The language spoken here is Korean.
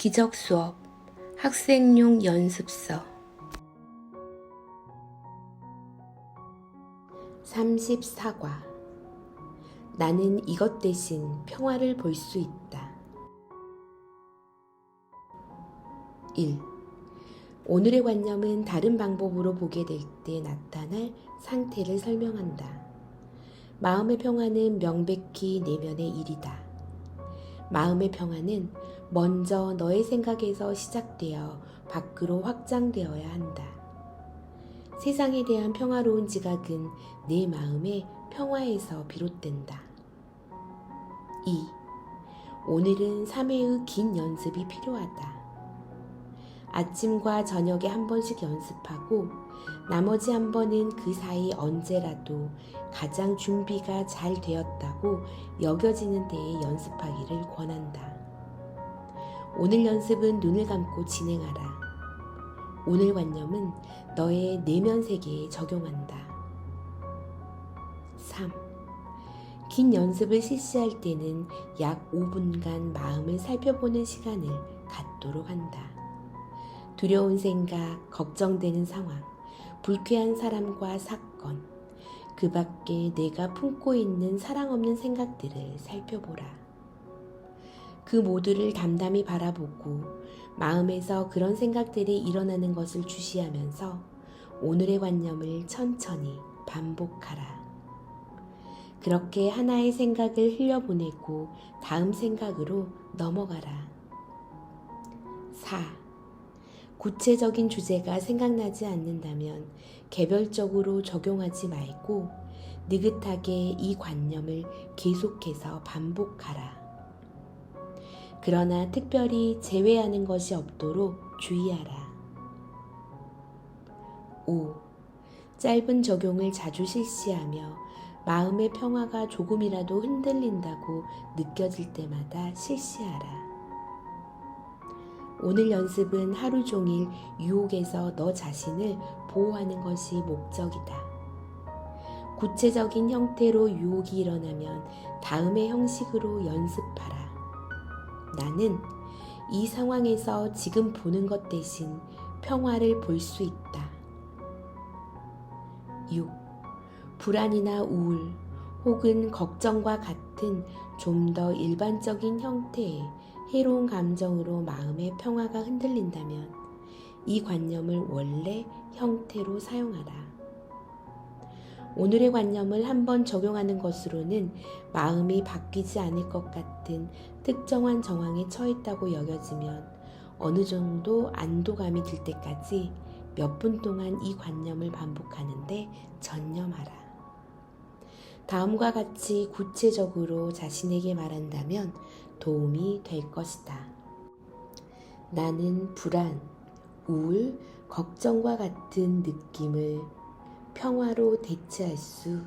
기적 수업 학생용 연습서 34과 나는 이것 대신 평화를 볼 수 있다. 1. 오늘의 관념은 다른 방법으로 보게 될 때 나타날 상태를 설명한다. 마음의 평화는 명백히 내면의 일이다. 마음의 평화는 먼저 너의 생각에서 시작되어 밖으로 확장되어야 한다. 세상에 대한 평화로운 지각은 내 마음의 평화에서 비롯된다. 2. 오늘은 3회의 긴 연습이 필요하다. 아침과 저녁에 한 번씩 연습하고 나머지 한 번은 그 사이 언제라도 가장 준비가 잘 되었다고 여겨지는 때에 연습하기를 권한다. 오늘 연습은 눈을 감고 진행하라. 오늘 관념은 너의 내면 세계에 적용한다. 3. 긴 연습을 실시할 때는 약 5분간 마음을 살펴보는 시간을 갖도록 한다. 두려운 생각, 걱정되는 상황, 불쾌한 사람과 사건, 그 밖에 내가 품고 있는 사랑 없는 생각들을 살펴보라. 그 모두를 담담히 바라보고 마음에서 그런 생각들이 일어나는 것을 주시하면서 오늘의 관념을 천천히 반복하라. 그렇게 하나의 생각을 흘려보내고 다음 생각으로 넘어가라. 4. 구체적인 주제가 생각나지 않는다면 개별적으로 적용하지 말고 느긋하게 이 관념을 계속해서 반복하라. 그러나 특별히 제외하는 것이 없도록 주의하라. 5. 짧은 적용을 자주 실시하며 마음의 평화가 조금이라도 흔들린다고 느껴질 때마다 실시하라. 오늘 연습은 하루 종일 유혹에서 너 자신을 보호하는 것이 목적이다. 구체적인 형태로 유혹이 일어나면 다음의 형식으로 연습하라. 나는 이 상황에서 지금 보는 것 대신 평화를 볼 수 있다. 6. 불안이나 우울 혹은 걱정과 같은 좀 더 일반적인 형태의 해로운 감정으로 마음의 평화가 흔들린다면 이 관념을 원래 형태로 사용하라. 오늘의 관념을 한번 적용하는 것으로는 마음이 바뀌지 않을 것 같은 특정한 정황에 처했다고 여겨지면 어느 정도 안도감이 들 때까지 몇 분 동안 이 관념을 반복하는데 전념하라. 다음과 같이 구체적으로 자신에게 말한다면 도움이 될 것이다. 나는 불안, 우울, 걱정과 같은 느낌을 평화로 대체할 수